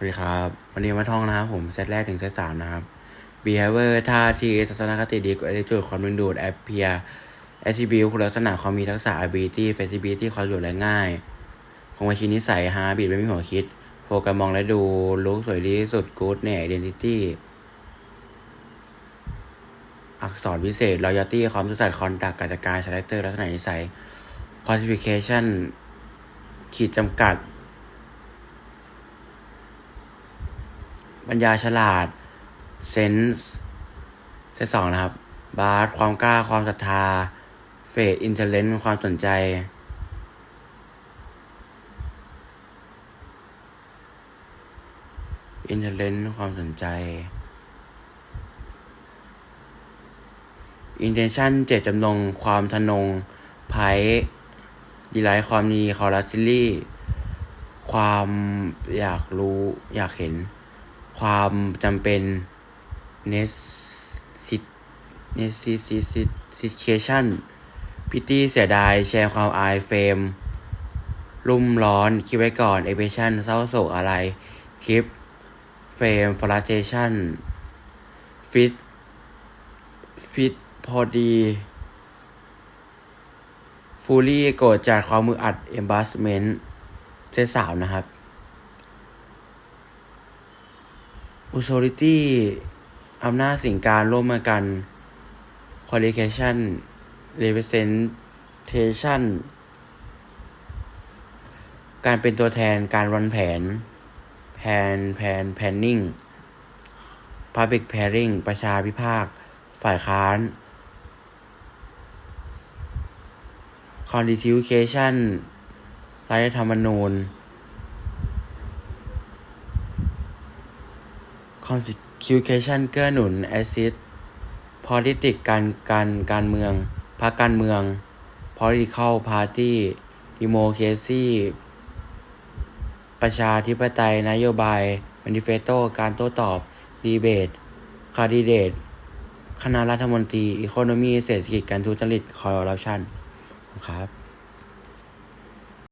สวัสดีครับ วันนี้มาท่องนะครับผมเซตแรกถึงเซตสามนะครับ behavior ท่าทีทัศนคติดีกว่า attitude ความดึงดูด appear attribute คุณลักษณะความมีทักษะ ability flexibility ความอยู่และง่ายคงมาชินนิสัย habit ไม่มีหัวคิด โฟกัสมองและดูลุกสวยดีที่สุด good เนี่ย identity อักษรพิเศษ loyalty ความซื่อสัตย์ conduct การจัดการ character ลักษณะนิสัย classification ขีดจำกัด ปัญญาฉลาด เซนส์เซตสองนะครับ บาร์ความกล้า ความศรัทธา เฟดอินเทเลนต์ความสนใจ อินเทเลนต์ความสนใจ อินเทนชันเจตจำนง ความทะนง ไพ่ดีไลท์ความดีคอรัสซิลี่ ความอยากรู้อยากเห็น ความจำเป็น necessitation พิตี้เสียดายแชร์ความอายเฟรมรุ่มร้อนคิดไว้ก่อนเอเ a ชั่นเศร้าโศกอะไร คลิป เฟรม frustration ฟิต ฟิตพอดี ฟูลี่โกรธจากความมืออัด embarrassment เซตสามนะครับ authority อำนาจสิ่งการร่วมมือกัน qualification representation การเป็นตัวแทนการวันแผน แผนแผน planning public pairing ประชาพิพากษ์ฝ่ายค้าน constitution รัฐธรรมนูญ constitution เกื้อหนุน assist politics การการการเมืองพรรคการเมือง political party democracy ประชาธิปไตยนโยบาย manifesto การโต้ตอบ debate candidate คณะรัฐมนตรี economy เศรษฐกิจการทุจริต corruption ครับ